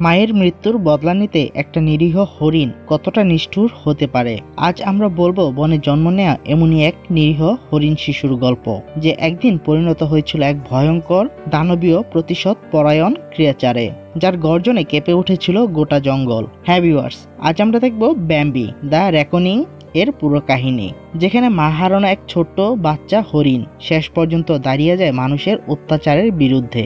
মায়ের মৃত্যুর বদলা নিতে একটা নিরীহ হরিণ কতটা নিষ্ঠুর হতে পারে? আজ আমরা বলব, বনে জন্ম নেওয়া এমনই এক নিরীহ হরিণ শিশুর গল্প, যে একদিন পরিণত হয়েছিল এক ভয়ঙ্কর দানবীয় প্রতিশোধ পরায়ণ ক্রিয়াচারে, যার গর্জনে কেঁপে উঠেছিল গোটা জঙ্গল। হ্যাঁ ভিউয়ার্স, আজ আমরা দেখব ব্যাম্বি, দ্য রেকনিং এর পুরো কাহিনী, যেখানে মা হারানো এক ছোট্ট বাচ্চা হরিণ শেষ পর্যন্ত দাঁড়িয়ে যায় মানুষের অত্যাচারের বিরুদ্ধে।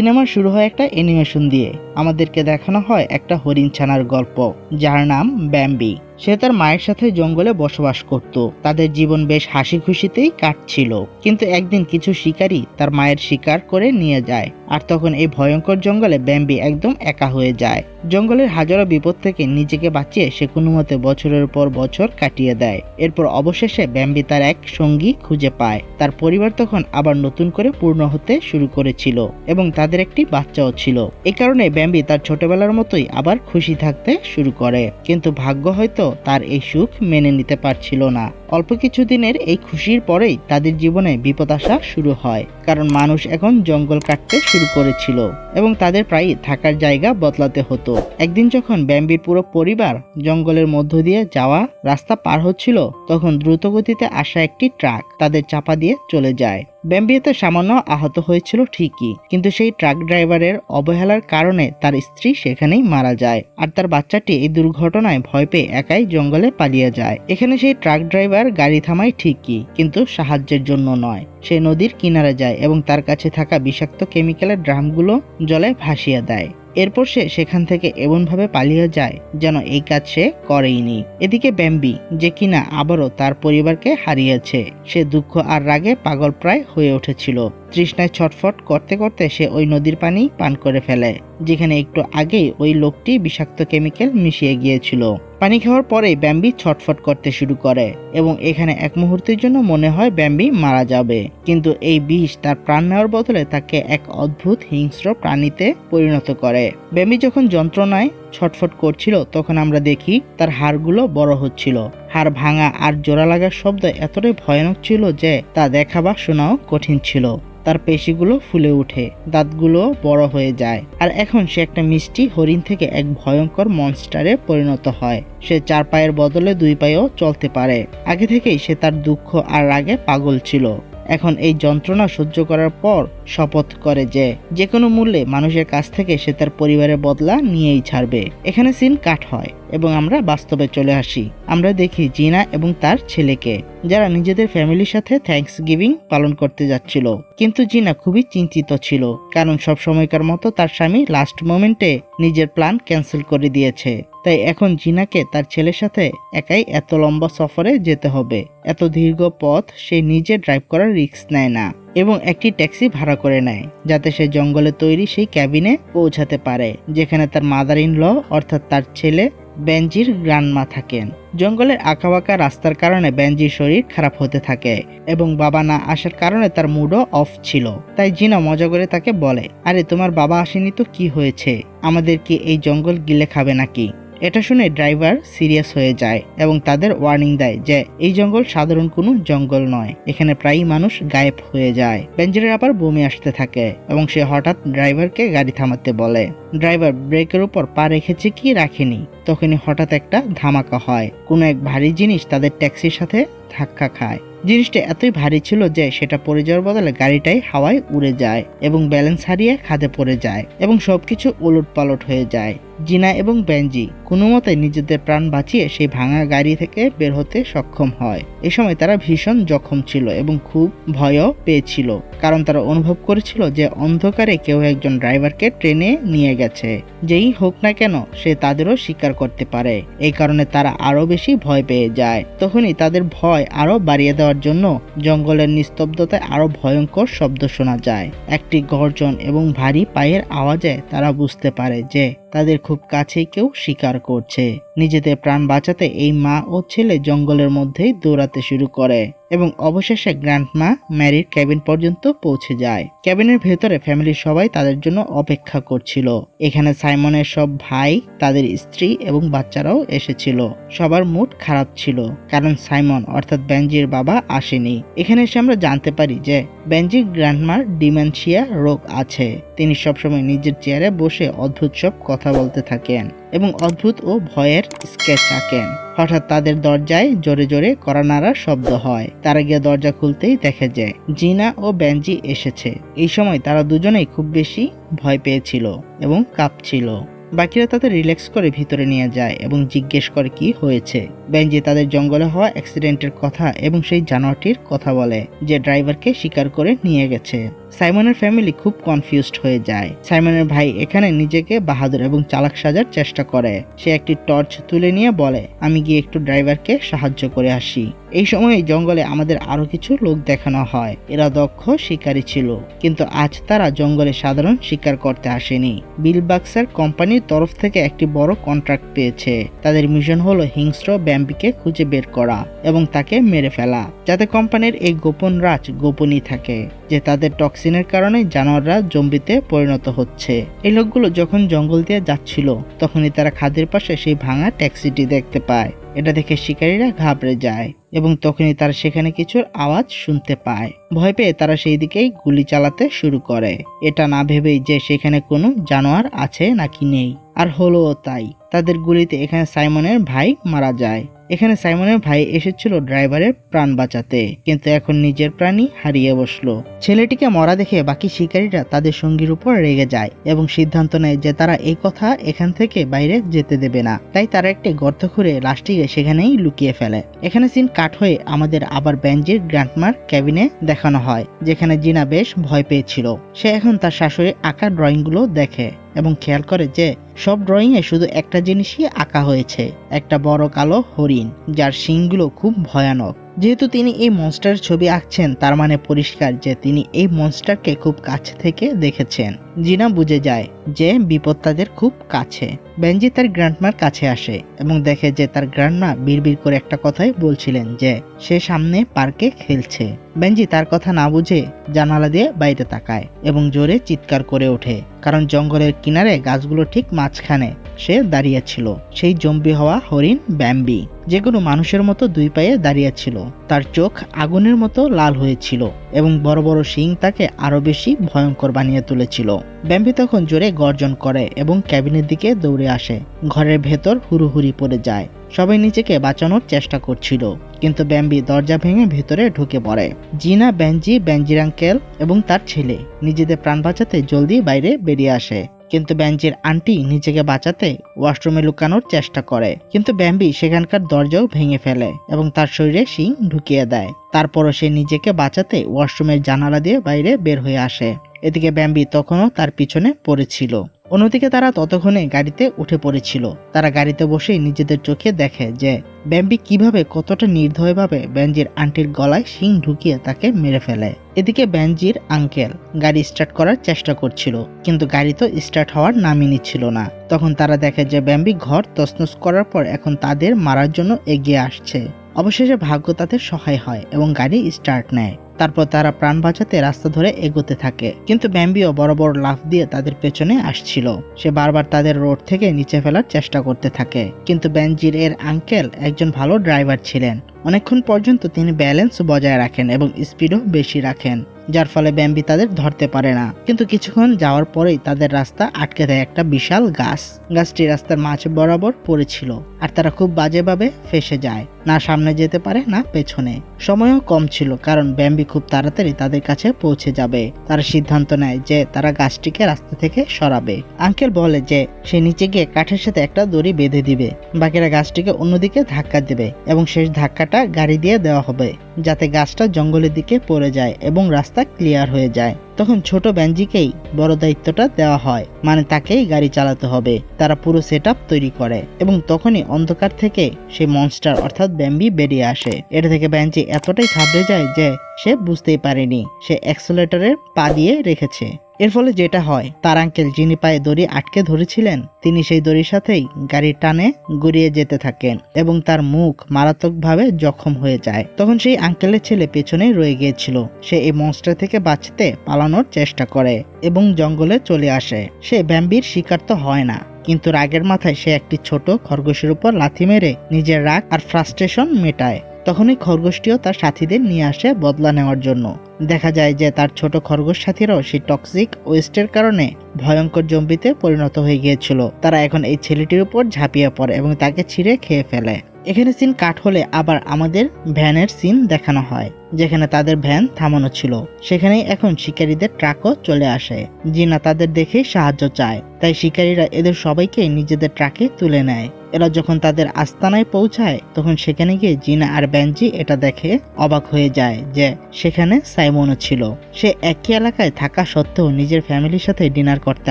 সিনেমা শুরু হয় একটা অ্যানিমেশন দিয়ে। আমাদেরকে দেখানো হয় একটা হরিণ ছানার গল্প, যার নাম ব্যাম্বি সে তার মায়ের সাথে জঙ্গলে বসবাস করত। তাদের জীবন বেশ হাসি খুশিতেই কাটছিল। কিন্তু একদিন কিছু শিকারী তার মায়ের শিকার করে নিয়ে যায়। আর তখন এই ভয়ঙ্কর জঙ্গলে ব্যাম্বি একদম একা হয়ে যায়। জঙ্গলের হাজারো বিপদ থেকে নিজেকে বাঁচিয়ে সে কোনো মতে বছরের পর বছর কাটিয়ে দেয়। এরপর অবশেষে ব্যাম্বি তার এক সঙ্গী খুঁজে পায়। তার পরিবার তখন আবার নতুন করে পূর্ণ হতে শুরু করেছিল এবং তাদের একটি বাচ্চাও ছিল। এই কারণে ব্যাম্বি তার ছোটবেলার মতোই আবার খুশি থাকতে শুরু করে। কিন্তু ভাগ্য হয়তো তার এই সুখ মেনে নিতে পারছিল না। অল্প কিছুদিনের এই খুশির পরেই তাদের জীবনে বিপদ আসা শুরু হয়, কারণ মানুষ এখন জঙ্গল কাটতে শুরু করেছিল এবং তাদের প্রায়ই থাকার জায়গা বদলাতে হতো। একদিন যখন ব্যাম্বির পুরো পরিবার জঙ্গলের মধ্য দিয়ে যাওয়া রাস্তা পার হচ্ছিল, তখন দ্রুতগতিতে আসা একটি ট্রাক তাদের চাপা দিয়ে চলে যায়। ব্যাম্বিয়াতে সামান্য আহত হয়েছিল ঠিকই, কিন্তু সেই ট্রাক ড্রাইভারের অবহেলার কারণে তার স্ত্রী সেখানেই মারা যায় আর তার বাচ্চাটি এই দুর্ঘটনায় ভয় পেয়ে একাই জঙ্গলে পালিয়ে যায়। এখানে সেই ট্রাক ড্রাইভার গাড়ি থামায় ঠিকই, কিন্তু সাহায্যের জন্য নয়। সে নদীর কিনারে যায় এবং তার কাছে থাকা বিষাক্ত কেমিক্যালের ড্রামগুলো জলে ভাসিয়ে দেয়। এরপর সে সেখান থেকে এমনভাবে পালিয়ে যায় যেন এই কাজ সে করেইনি। এদিকে ব্যাম্বি, যে কিনা আবারও তার পরিবারকে হারিয়েছে, সে দুঃখ আর রাগে পাগল প্রায় হয়ে উঠেছিল। তৃষ্ণায় ছটফট করতে করতে সে ওই নদীর পানি পান করে ফেলে, যেখানে একটু আগেই ওই লোকটি বিষাক্ত কেমিক্যাল মিশিয়ে গিয়েছিল। পানি খাওয়ার পরেই ব্যাম্বি ছটফট করতে শুরু করে এবং এখানে এক মুহূর্তের জন্য মনে হয় ব্যাম্বি মারা যাবে। কিন্তু এই বিষ তার প্রাণ নেওয়ার বদলে তাকে এক অদ্ভুত হিংস্র প্রাণীতে পরিণত করে। ব্যাম্বি যখন যন্ত্রণায় ছটফট করছিল, তখন আমরা দেখি তার হাড়গুলো বড় হচ্ছিল। হাড় ভাঙা আর জোড়া লাগার শব্দ এতটাই ভয়ানক ছিল যে তা দেখা বা শোনাও কঠিন ছিল। তার পেশিগুলো ফুলে ওঠে, দাঁতগুলো বড় হয়ে যায়। আর এখন সে একটা মিষ্টি হরিণ থেকে এক ভয়ঙ্কর মনস্টারে পরিণত হয়। সে চার পায়ের বদলে দুই পায়েও চলতে পারে। আগে থেকেই সে তার দুঃখ আর রাগে পাগল ছিল। এখন এই যন্ত্রণা সহ্য করার পর শপথ করে যে যে কোনো মূল্যে মানুষের কাছ থেকে সে তার পরিবারের বদলা নিয়েই ছাড়বে। এখানে সিন কাট হয় এবং আমরা বাস্তবে চলে আসি। আমরা দেখি জিনা এবং তার ছেলেকে, যারা নিজেদের ফ্যামিলির সাথে থ্যাঙ্কস গিভিং পালন করতে যাচ্ছিল। কিন্তু জিনা খুবই চিন্তিত ছিল, কারণ সব সময়কার মতো তার স্বামী লাস্ট মোমেন্টে নিজের প্ল্যান ক্যান্সেল করে দিয়েছে। তাই এখন জিনাকে তার ছেলের সাথে একাই এত লম্বা সফরে যেতে হবে। এত দীর্ঘ পথ সে নিজে ড্রাইভ করার রিস্ক নেয় না এবং একটি ট্যাক্সি ভাড়া করে নেয়, যাতে সে জঙ্গলে তৈরি সেই ক্যাবিনে পৌঁছাতে পারে, যেখানে তার মাদার ইন ল অর্থাৎ তার ছেলে বেঞ্জির গ্রান্ডমা থাকেন। জঙ্গলের আঁকাবাঁকা রাস্তার কারণে বেঞ্জির শরীর খারাপ হতে থাকে এবং বাবা না আসার কারণে তার মুডও অফ ছিল। তাই জিনা মজা করে তাকে বলে, আরে, তোমার বাবা আসেনি তো কি হয়েছে? আমাদের কি এই জঙ্গল গিলে খাবে নাকি? এটা শুনে ড্রাইভার সিরিয়াস হয়ে যায় এবং তাদের ওয়ার্নিং দেয় যে এই জঙ্গল সাধারণ কোনো জঙ্গল নয়। এখানে প্রায়ই মানুষ গায়েব হয়ে যায়। বেঞ্জিরের আবার বমি আসতে থাকে এবং সে হঠাৎ ড্রাইভারকে গাড়ি থামাতে বলে। ড্রাইভার ব্রেকের উপর পা রেখেছে কি রাখেনি। তখনই হঠাৎ একটা ধামাকা হয়। কোনো এক ভারী জিনিস তাদের ট্যাক্সির সাথে ধাক্কা খায়। জিনিসটা এতই ভারী ছিল যে সেটা পড়ে যাওয়ার বদলে গাড়িটাই হাওয়ায় উড়ে যায় এবং ব্যালেন্স হারিয়ে খাদে পড়ে যায় এবং সবকিছু উলট পালট হয়ে যায়। জিনা এবং বেঞ্জি কোনো মতে নিজেদের প্রাণ বাঁচিয়ে সেই ভাঙা গাড়ি থেকে বের হতে সক্ষম হয়। এ সময় তারা ভীষণ জখম ছিল এবং খুব ভয়ও পেয়েছিল, কারণ তারা অনুভব করেছিল যে অন্ধকারে কেউ একজন ড্রাইভারকে ট্রেনে নিয়ে গেছে। যেই হোক না কেন, সে তাদেরও স্বীকার করতে পারে। এই কারণে তারা আরও বেশি ভয় পেয়ে যায়। তখনই তাদের ভয় আরও বাড়িয়ে দেওয়ার জন্য জঙ্গলের নিস্তব্ধতায় আরও ভয়ঙ্কর শব্দ শোনা যায়। একটি গর্জন এবং ভারী পায়ের আওয়াজে তারা বুঝতে পারে যে তাদের খুব কাছেই কেউ শিকার করছে। নিজেদের প্রাণ বাঁচাতে এই মা ও ছেলে জঙ্গলের মধ্যেই দৌড়াতে শুরু করে এবং অবশেষে গ্র্যান্ডমা ম্যারির ক্যাবিন পর্যন্ত পৌঁছে যায়। ক্যাবিনের ভেতরে ফ্যামিলির সবাই তাদের জন্য অপেক্ষা করছিল। এখানে সাইমনের সব ভাই, তাদের স্ত্রী এবং বাচ্চারাও এসেছিল। সবার মুড খারাপ ছিল, কারণ সাইমন অর্থাৎ বেঞ্জির বাবা আসেনি। এখানে এসে আমরা জানতে পারি যে বেঞ্জির গ্র্যান্ডমার ডিমেনশিয়া রোগ আছে। তিনি সবসময় নিজের চেয়ারে বসে অদ্ভুত সব কথা বলতে থাকেন। এবং অদ্ভুত ও ভয়ের স্কেচ আঁকেন। হঠাৎ তাদের দরজায় জোরে জোরে কড়া নাড়ার শব্দ হয়। তারা গিয়ে দরজা খুলতেই দেখে যায় জিনা ও বেঞ্জি এসেছে। এই সময় তারা দুজনেই খুব বেশি ভয় পেয়েছিল এবং কাঁপছিল। বাকিরা তাদের রিল্যাক্স করে ভিতরে নিয়ে যায় এবং জিজ্ঞেস করে কি হয়েছে। বেঞ্জি তাদের জঙ্গলে হওয়া অ্যাক্সিডেন্টের কথা এবং সেই জানোয়ারটির কথা বলে, যে ড্রাইভারকে শিকার করে নিয়ে গেছে। সাইমনের ফ্যামিলি খুব কনফিউজড হয়ে যায়। সাইমনের ভাই এখানে নিজেকে বাহাদুর এবং চালাক সাজার চেষ্টা করে। সে একটি টর্চ তুলে নিয়ে বলে, আমি গিয়ে একটু ড্রাইভারকে সাহায্য করে আসি। এই সময় জঙ্গলে আমাদের আরও কিছু লোক দেখানো হয়। এরা দক্ষ, শিকারী ছিল। কিন্তু আজ তারা জঙ্গলে সাধারণ শিকার করতে আসেনি। বিলবাক্সার কোম্পানির তরফ থেকে একটি বড় কন্ট্রাক্ট পেয়েছে। তাদের মিশন হলো হিংস্র ব্যাম্বিকে খুঁজে বের করা এবং তাকে মেরে ফেলা, যাতে কোম্পানির এই গোপন রাজ গোপনই থাকে, যে তাদের টক্সিনের কারণে জানোয়াররা জম্বিতে পরিণত হচ্ছে। এই লোকগুলো যখন জঙ্গল দিয়ে যাচ্ছিল, তখনই তারা খাদের পাশে সেই ভাঙা ট্যাক্সিটি দেখতে পায়। এটা দেখে শিকারীরা ঘাবড়ে যায় এবং তখনই তারা সেখানে কিছুর আওয়াজ শুনতে পায়। ভয় পেয়ে তারা সেই দিকেই গুলি চালাতে শুরু করে। এটা না ভেবেই যে সেখানে কোনো জানোয়ার আছে নাকি নেই। আর হলো তাই। তাদের গুলিতে এখানে সাইমনের ভাই মারা যায়। এখানে সাইমনের ভাই এসেছিল ড্রাইভারের প্রাণ বাঁচাতে, কিন্তু এখন নিজের প্রাণই হারিয়ে বসল। ছেলেটিকে মরা দেখে বাকি শিকারীরা তাদের সঙ্গীর উপর রেগে যায় এবং সিদ্ধান্ত নেয় যে তারা এই কথা এখান থেকে বাইরে যেতে দেবে না। তাই তারা একটি গর্ত খুঁড়ে লাশটিকে সেখানেই লুকিয়ে ফেলে। এখানে সিন কাট হয়ে আমাদের আবার ব্যাঞ্জির গ্র্যান্ডমার ক্যাবিনে দেখানো হয়, যেখানে জিনা বেশ ভয় পেয়েছিল। সে এখন তার শাশুড়ির আঁকা ড্রয়িংগুলো দেখে। এবং খেয়াল করে যে সব ড্রয়িংয়ে শুধু একটা জিনিসই আঁকা হয়েছে, একটা বড় কালো হরিণ, যার শিংগুলো খুব ভয়ানক। যেহেতু তিনি এই মনস্টার ছবি আঁকছেন, তার মানে পরিষ্কার যে তিনি এই মনস্টারকে খুব কাছে থেকে দেখেছেন। জিনা বুঝে যায় যে বিপদ তাদের খুব কাছে। বেঞ্জি তার গ্র্যান্ডমার কাছে আসে এবং দেখে যে তার গ্র্যান্ডমা বিড়বিড় করে একটা কথাই বলছিলেন যে সে সামনে পার্কে খেলছে। বেঞ্জি তার কথা না বুঝে জানালা দিয়ে বাইরে তাকায় এবং জোরে চিৎকার করে ওঠে, কারণ জঙ্গলের কিনারে গাছগুলো ঠিক মাঝখানে। সে দাঁড়িয়েছিল সেই জম্বি হওয়া হরিণ ব্যাম্বি। যে কোনো মানুষের মতো দুই পায়ে দাঁড়িয়েছিল তার চোখ আগুনের মতো লাল হয়েছিল এবং বড় বড় শিং তাকে আরও বেশি ভয়ঙ্কর বানিয়ে তুলেছিল। ব্যাম্বি তখন জোরে গর্জন করে এবং ক্যাবিনের দিকে দৌড়ে আসে। ঘরের ভেতর হুড়ুহুড়ি পড়ে যায়। সবাই নিজেকে বাঁচানোর চেষ্টা করছিল। কিন্তু ব্যাম্বি দরজা ভেঙে ভেতরে ঢুকে পড়ে। জিনা ব্যাঞ্জি ব্যাঞ্জির আঙ্কেল এবং তার ছেলে নিজেদের প্রাণ বাঁচাতে জলদি বাইরে বেরিয়ে আসে। কিন্তু ব্যাঞ্জির আন্টি নিজেকে বাঁচাতে ওয়াশরুমে লুকানোর চেষ্টা করে। কিন্তু ব্যাম্বি সেখানকার দরজাও ভেঙে ফেলে এবং তার শরীরে শিং ঢুকিয়ে দেয়। তারপরও সে নিজেকে বাঁচাতে ওয়াশরুমের জানালা দিয়ে বাইরে বের হয়ে আসে। এদিকে ব্যাম্বি তখনও তার পিছনে পড়েছিল। অন্যদিকে তারা ততক্ষণে গাড়িতে উঠে পড়েছিল। তারা গাড়িতে বসেই নিজেদের চোখে দেখে যে ব্যাম্বি কীভাবে কতটা নির্দয়ভাবে ব্যাঞ্জির আন্টির গলায় শিং ঢুকিয়ে তাকে মেরে ফেলে। এদিকে ব্যাঞ্জির আঙ্কেল গাড়ি স্টার্ট করার চেষ্টা করছিল, কিন্তু গাড়ি তো স্টার্ট হওয়ার নামই নিচ্ছিল না। তখন তারা দেখে যে ব্যাম্বি ঘর তছনছ করার পর এখন তাদের মারার জন্য এগিয়ে আসছে। অবশেষে ভাগ্য তাদের সহায় হয় এবং গাড়ি স্টার্ট নেয়। তারপর তারা প্রাণ বাঁচাতে রাস্তা ধরে এগোতে থাকে। কিন্তু ব্যাম্বিও বড় বড় লাফ দিয়ে তাদের পেছনে আসছিল। সে বারবার তাদের রোড থেকে নিচে ফেলার চেষ্টা করতে থাকে। কিন্তু ব্যানজির এর আঙ্কেল একজন ভালো ড্রাইভার ছিলেন। অনেকক্ষণ পর্যন্ত তিনি ব্যালেন্স বজায় রাখেন এবং স্পিডও বেশি রাখেন, যার ফলে ব্যাম্বি তাদের ধরতে পারে না। কিন্তু কিছুক্ষণ যাওয়ার পরেই তাদের রাস্তা আটকে দেয় একটা বিশাল গাছ। গাছটি রাস্তার মাঝ বরাবর পড়েছিল আর তারা খুব বাজেভাবে ফেসে যায়। না সামনে যেতে পারে, না পেছনে। সময়ও কম ছিল, কারণ ব্যাম্বি খুব তাড়াতাড়ি তাদের কাছে পৌঁছে যাবে। তারা সিদ্ধান্ত নেয় যে তারা গাছটিকে রাস্তা থেকে সরাবে। আঙ্কেল বলে যে সে নিচে গিয়ে কাঠের সাথে একটা দড়ি বেঁধে দিবে। বাকিরা গাছটিকে অন্যদিকে ধাক্কা দেবে এবং শেষ ধাক্কাটা গাড়ি দিয়ে দেওয়া হবে, যাতে গাছটা জঙ্গলের দিকে পড়ে যায় এবং রাস্তা ক্লিয়ার হয়ে যায়। তখন ছোট ব্যাঞ্জিকেই বড় দায়িত্বটা দেওয়া হয়। মানে তাকেই গাড়ি চালাতে হবে। তারা পুরো সেট তৈরি করে এবং তখনই অন্ধকার থেকে সে মনস্টার অর্থাৎ ব্যাম্বি বেরিয়ে আসে। এটা থেকে ব্যাঞ্জি এতটাই ঘাবড়ে যায় যে সে বুঝতেই পারেনি। সে অ্যাক্সেলেটরের পা দিয়ে রেখেছে। এর ফলে যেটা হয়, তার আঙ্কেল যিনি পায়ে দড়ি আটকে ধরেছিলেন, তিনি সেই দড়ির সাথেই গাড়ির টানে গড়িয়ে যেতে থাকেন এবং তার মুখ মারাত্মকভাবে জখম হয়ে যায়। তখন সেই আঙ্কেলের ছেলে পেছনে রয়ে গিয়েছিল। সে এই মনস্টার থেকে বাঁচতে পালানোর চেষ্টা করে এবং জঙ্গলে চলে আসে। সে ব্যাম্বির শিকার তো হয় না। কিন্তু রাগের মাথায় সে একটি ছোট খরগোশের উপর লাথি মেরে নিজের রাগ আর ফ্রাস্ট্রেশন মেটায়। তখনই খরগোশটিও তার সাথীদের নিয়ে আসে বদলা নেওয়ার জন্য। দেখা যায় যে তার ছোট খরগোশ সাথীরাও সেই টক্সিক ওয়েস্টের কারণে ভয়ঙ্কর জম্বিতে পরিণত হয়ে গিয়েছিল। তারা এখন এই ছেলেটির উপর ঝাঁপিয়ে পড়ে এবং তাকে ছিঁড়ে খেয়ে ফেলে। এখানে সিন কাট হলে আবার আমাদের ভ্যানের সিন দেখানো হয়, যেখানে তাদের ভ্যান থামানো ছিল। সেখানেই এখন শিকারীদের ট্রাকও চলে আসে। জিনা তাদের দেখে সাহায্য চায়, তাই শিকারীরা এদের সবাইকে নিজেদের ট্রাকে তুলে নেয়। এরা যখন তাদের আস্তানায় পৌঁছায়, তখন সেখানে গিয়ে জিনা আর ব্যাঞ্জি এটা দেখে অবাক হয়ে যায় যে সেখানে সাইমনও ছিল। সে একই এলাকায় থাকা সত্ত্বেও নিজের ফ্যামিলির সাথে ডিনার করতে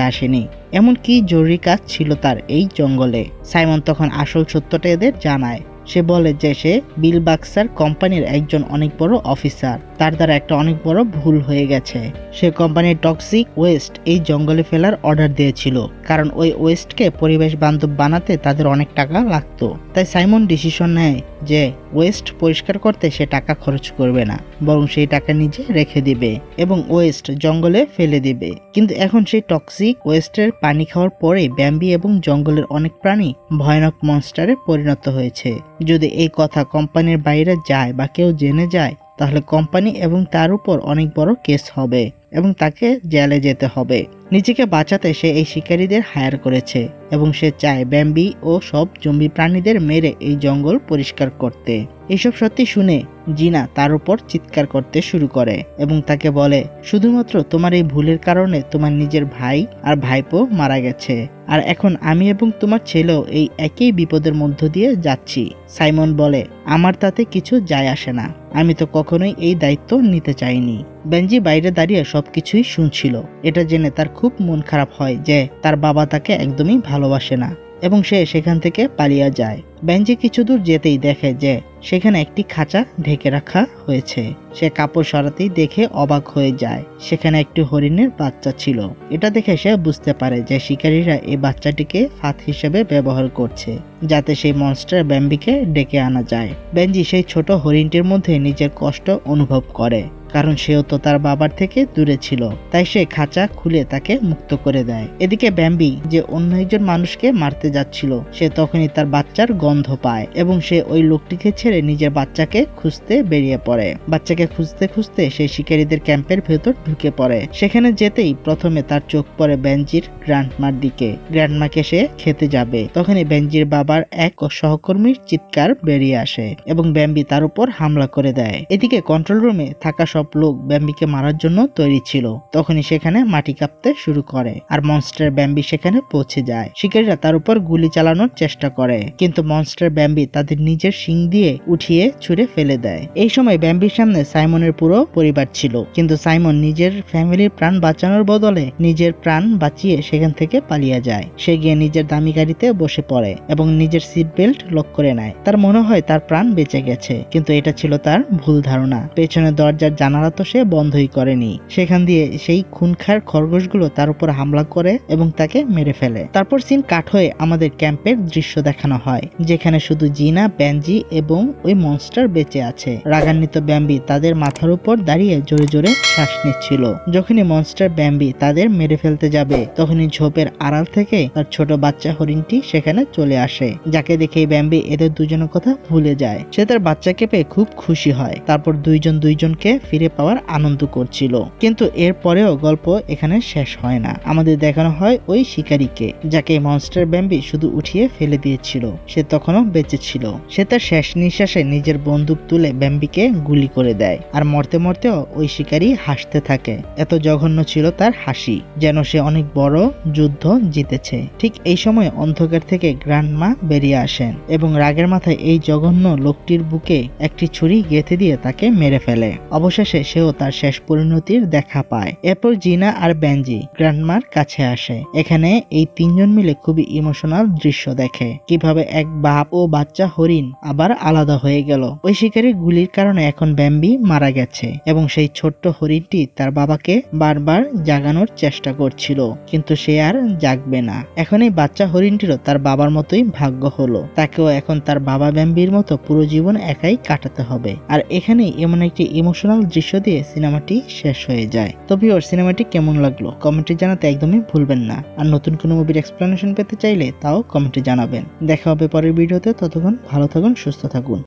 আসেনি। এমন কি জরুরি কাজ ছিল তার এই জঙ্গলে? সাইমন তখন আসল সত্যটা এদের জানায়। সে বলে যে সে বিল বাক্সার কোম্পানির একজন অনেক বড় অফিসার। তার দ্বারা একটা অনেক বড় ভুল হয়ে গেছে। সে কোম্পানির টক্সিক ওয়েস্ট এই জঙ্গলে ফেলার অর্ডার দিয়েছিল। কারণ ওই ওয়েস্টকে পরিবেশ বান্ধব বানাতে তাদের অনেক টাকা লাগতো। তাই সাইমন ডিসিশন নেয় যে ওয়েস্ট পরিষ্কার করতে সে টাকা খরচ করবে না, বরং সেই টাকা নিজে রেখে দিবে এবং ওয়েস্ট জঙ্গলে ফেলে দিবে। কিন্তু এখন সেই টক্সিক ওয়েস্টের পানি খাওয়ার পরে ব্যাম্বি এবং জঙ্গলের অনেক প্রাণী ভয়ানক মনস্টারে পরিণত হয়েছে। যদি এই কথা কোম্পানির বাইরে যায় বা কেউ জেনে যায়, তাহলে কোম্পানি এবং তার উপর অনেক বড় কেস হবে। এবং তাকে জেলে যেতে হবে। নিজেকে বাঁচাতে সে এই শিকারীদের হায়ার করেছে এবং সে চায় ব্যাম্বি ও সব জম্বি প্রাণীদের মেরে এই জঙ্গল পরিষ্কার করতে। এসব সত্যি শুনে জিনা তার উপর চিৎকার করতে শুরু করে এবং তাকে বলে, শুধুমাত্র তোমার এই ভুলের কারণে তোমার নিজের ভাই আর ভাইপো মারা গেছে। আর এখন আমি এবং তোমার ছেলেও এই একই বিপদের মধ্য দিয়ে যাচ্ছি। সাইমন বলে, আমার তাতে কিছু যায় আসে না। আমি তো কখনোই এই দায়িত্ব নিতে চাইনি। বেঞ্জি বাইরে দাঁড়িয়ে সবকিছুই শুনছিল। এটা জেনে তার খুব মন খারাপ হয় যে তার বাবা তাকে একদমই ভালোবাসে না এবং সে সেখান থেকে পালিয়ে যায়। বেঞ্জি কিছু দূর যেতেই দেখে যে সেখানে একটি খাঁচা ঢেকে রাখা হয়েছে। সে কাপড় সরাতেই দেখে অবাক হয়ে যায়। সেখানে একটি হরিণের বাচ্চা ছিল। এটা দেখে সে বুঝতে পারে যে শিকারীরা এই বাচ্চাটিকে ফাঁদ হিসেবে ব্যবহার করছে, যাতে সেই মনস্টার ব্যাম্বিকে ডেকে আনা যায়। বেঞ্জি সেই ছোট হরিণটির মধ্যে নিজের কষ্ট অনুভব করে। কারণ সেও তো তার বাবার থেকে দূরে ছিল। তাই সে খাঁচা খুলে তাকে মুক্ত করে দেয়। এদিকে ব্যাম্বি যে অন্য একজন মানুষকে মারতে যাচ্ছিল, সে তখনই তার বাচ্চার গন্ধ পায় এবং সে ওই লোকটিকে ছেড়ে নিজের বাচ্চাকে খুঁজতে বেরিয়ে পড়ে। বাচ্চাকে খুঁজতে খুঁজতে সে শিকারীদের ক্যাম্পের ভেতর ঢুকে পড়ে। সেখানে যেতেই প্রথমে তার চোখ পড়ে বেঞ্জির গ্র্যান্ডমার দিকে। গ্র্যান্ডমাকে সে খেতে যাবে। তখনই বেঞ্জির বাবার এক সহকর্মীর চিৎকার বেরিয়ে আসে এবং ব্যাম্বি তার উপর হামলা করে দেয়। এদিকে কন্ট্রোল রুমে থাকা সব লোক ব্যাম্বিকে মারার জন্য তৈরি ছিল। তখনই সেখানে মাটি কাঁপতে শুরু করে আর মনস্টার ব্যাম্বি সেখানে পৌঁছে যায়। শিকারীরা তার উপর গুলি চালানোর চেষ্টা করে, কিন্তু মনস্টার ব্যাম্বি তাদের নিজের শিং দিয়ে উঠিয়ে ছুঁড়ে ফেলে দেয়। এই সময় ব্যাম্বির সামনে সাইমনের পুরো পরিবার ছিল, কিন্তু সাইমন নিজের ফ্যামিলির প্রাণ বাঁচানোর বদলে নিজের প্রাণ বাঁচিয়ে সেখান থেকে পালিয়ে যায়। সে গিয়ে নিজের দামি গাড়িতে বসে পড়ে এবং নিজের সিট বেল্ট লক করে নেয়। তার মনে হয় তার প্রাণ বেঁচে গেছে, কিন্তু এটা ছিল তার ভুল ধারণা। পেছনে দরজার জানালা তো সে বন্ধই করেনি। সেখান দিয়ে সেই খুনখার খরগোশগুলো তার উপর হামলা করে এবং তাকে মেরে ফেলে। তারপর সিন কাট হয়ে আমাদের ক্যাম্পের দৃশ্য দেখানো হয়, যেখানে শুধু জিনা, ব্যানজি এবং ওই মনস্টার বেঁচে আছে। রাগান্বিত ব্যাম্বি তাদের মাথার উপর দাঁড়িয়ে জোরে জোরে শ্বাস নিচ্ছিল। যখনই মনস্টার ব্যাম্বি তাদের মেরে ফেলতে যাবে, তখনই ঝোপের আড়াল থেকে তার ছোট বাচ্চা হরিণটি সেখানে চলে আসে, যাকে দেখে ব্যাম্বি এদের দুজনের কথা ভুলে যায়। সে তার বাচ্চাকে পেয়ে খুব খুশি হয়। তারপর দুইজন দুইজনকে ফিরে পাওয়ার আনন্দ করছিল। কিন্তু এর পরেও গল্প এখানে শেষ হয় না। আমাদের দেখানো হয় ওই শিকারীকে, যাকে মনস্টার ব্যাম্বি শুধু উঠিয়ে ফেলে দিয়েছিল। সে তখনও বেঁচে ছিল। সে তার শেষ নিঃশ্বাসে নিজের বন্দুক তুলে ব্যাম্বিকে গুলি করে দেয়। আর মরতে মরতেও ওই শিকারী হাসতে থাকে। এত জঘন্য ছিল তার হাসি, যেন সে অনেক বড় যুদ্ধ জিতেছে। ঠিক এই সময় অন্ধকার থেকে গ্র্যান্ডমা বেরিয়ে আসেন এবং রাগের মাথায় এই জঘন্য লোকটির বুকে একটি ছুরি গেঁথে দিয়ে তাকে মেরে ফেলে। অবশেষে সেও তার শেষ পরিণতির দেখা পায়। এরপর জিনা আর বেঞ্জি গ্র্যান্ডমার কাছে আসে। এখানে এই তিনজন মিলে খুবই ইমোশনাল দৃশ্য দেখে। কীভাবে এক বাপ ও বাচ্চা হরিণ আবার আলাদা হয়ে গেল। ওই শিকারীর গুলির কারণে এখন ব্যাম্বি মারা গেছে এবং সেই ছোট্ট হরিণটি তার বাবাকে বারবার জাগানোর চেষ্টা করছিল, কিন্তু সে আর জাগবে না। এখন এই বাচ্চা হরিণটিরও তার বাবার মতোই ভাগ্য হলো। তাকেও এখন তার বাবা ব্যাম্বির মতো পুরো জীবন একাই কাটাতে হবে। আর এখানেই এমন একটি ইমোশনাল দৃশ্য দিয়ে সিনেমাটি শেষ হয়ে যায়। তো ভিওর সিনেমাটি কেমন লাগল? কমেন্টে জানাতে একদমই ভুলবেন না। আর নতুন কোনো মুভির এক্সপ্লেনেশন পেতে চাইলে তাও কমেন্টে জানাবেন। দেখা হবে পরের ভিডিওতে। ততক্ষণ ভালো থাকুন, সুস্থ থাকুন।